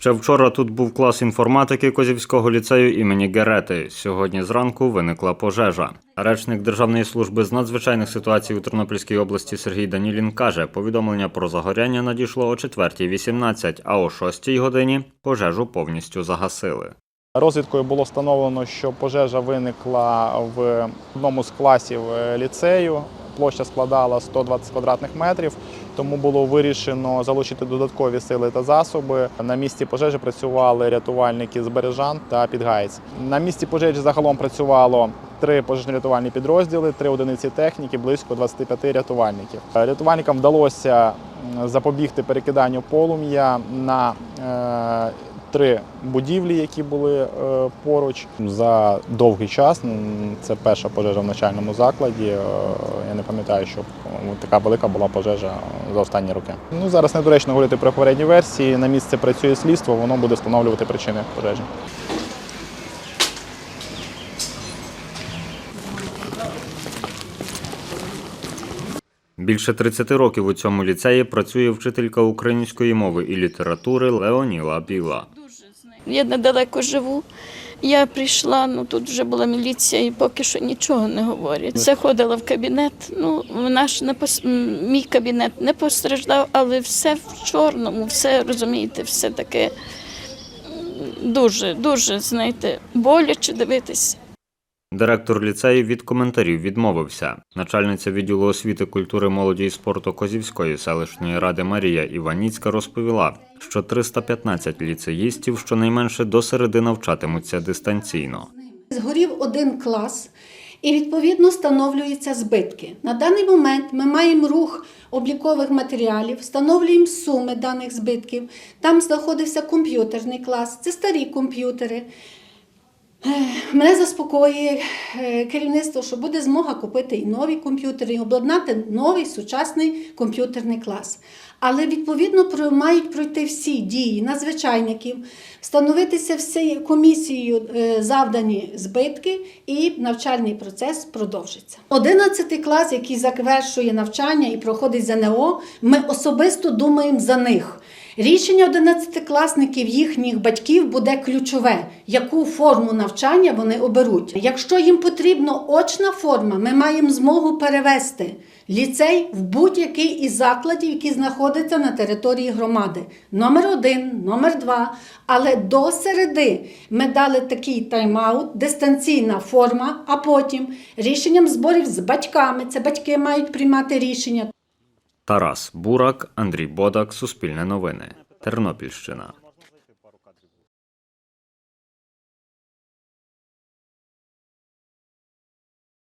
Ще вчора тут був клас інформатики Козівського ліцею імені Герети. Сьогодні зранку виникла пожежа. Речник Державної служби з надзвичайних ситуацій у Тернопільській області Сергій Данілін каже, повідомлення про загоряння надійшло о 4.18, а о 6 годині пожежу повністю загасили. Розвідкою було встановлено, що пожежа виникла в одному з класів е, ліцею. Площа складала 120 квадратних метрів, тому було вирішено залучити додаткові сили та засоби. На місці пожежі працювали рятувальники з Бережан та Підгайць. На місці пожежі загалом працювало три пожежно-рятувальні підрозділи, три одиниці техніки, близько 25 рятувальників. Рятувальникам вдалося запобігти перекиданню полум'я на е, три будівлі, які були е, поруч. За довгий час це перша пожежа в начальному закладі. Е, Я не пам'ятаю, що така велика була пожежа за останні роки. Ну зараз недоречно говорити про попередні версії. На місце працює слідство, воно буде встановлювати причини пожежі. Більше 30 років у цьому ліцеї працює вчителька української мови і літератури Леоніла Біла. Я недалеко живу. Я прийшла, ну тут вже була міліція і поки що нічого не говорять. Заходила в кабінет. Ну, наш не пос... мій кабінет не постраждав, але все в чорному, все розумієте, все таке дуже, дуже, знаєте, боляче дивитися. Директор ліцею від коментарів відмовився. Начальниця відділу освіти, культури, молоді і спорту Козівської селищної ради Марія Іваніцька розповіла, що 315 ліцеїстів щонайменше до середи навчатимуться дистанційно. Згорів один клас, і відповідно встановлюються збитки. На даний момент ми маємо рух облікових матеріалів, встановлюємо суми даних збитків. Там знаходився комп'ютерний клас, це старі комп'ютери. Мене заспокоює е, керівництво, що буде змога купити і нові комп'ютери, і обладнати новий сучасний комп'ютерний клас. Але відповідно мають пройти всі дії надзвичайників, встановитися всі комісією е, завдані збитки, і навчальний процес продовжиться. 11 клас, який завершує навчання і проходить ЗНО, ми особисто думаємо за них. Рішення 11-класників їхніх батьків буде ключове, яку форму навчання вони оберуть. Якщо їм потрібна очна форма, ми маємо змогу перевести ліцей в будь-який із закладів, які знаходяться на території громади. Номер один, номер два. Але до середи ми дали такий тайм-аут, дистанційна форма, а потім рішенням зборів з батьками. Це батьки мають приймати рішення. Тарас Бурак, Андрій Бодак, Суспільне новини, Тернопільщина.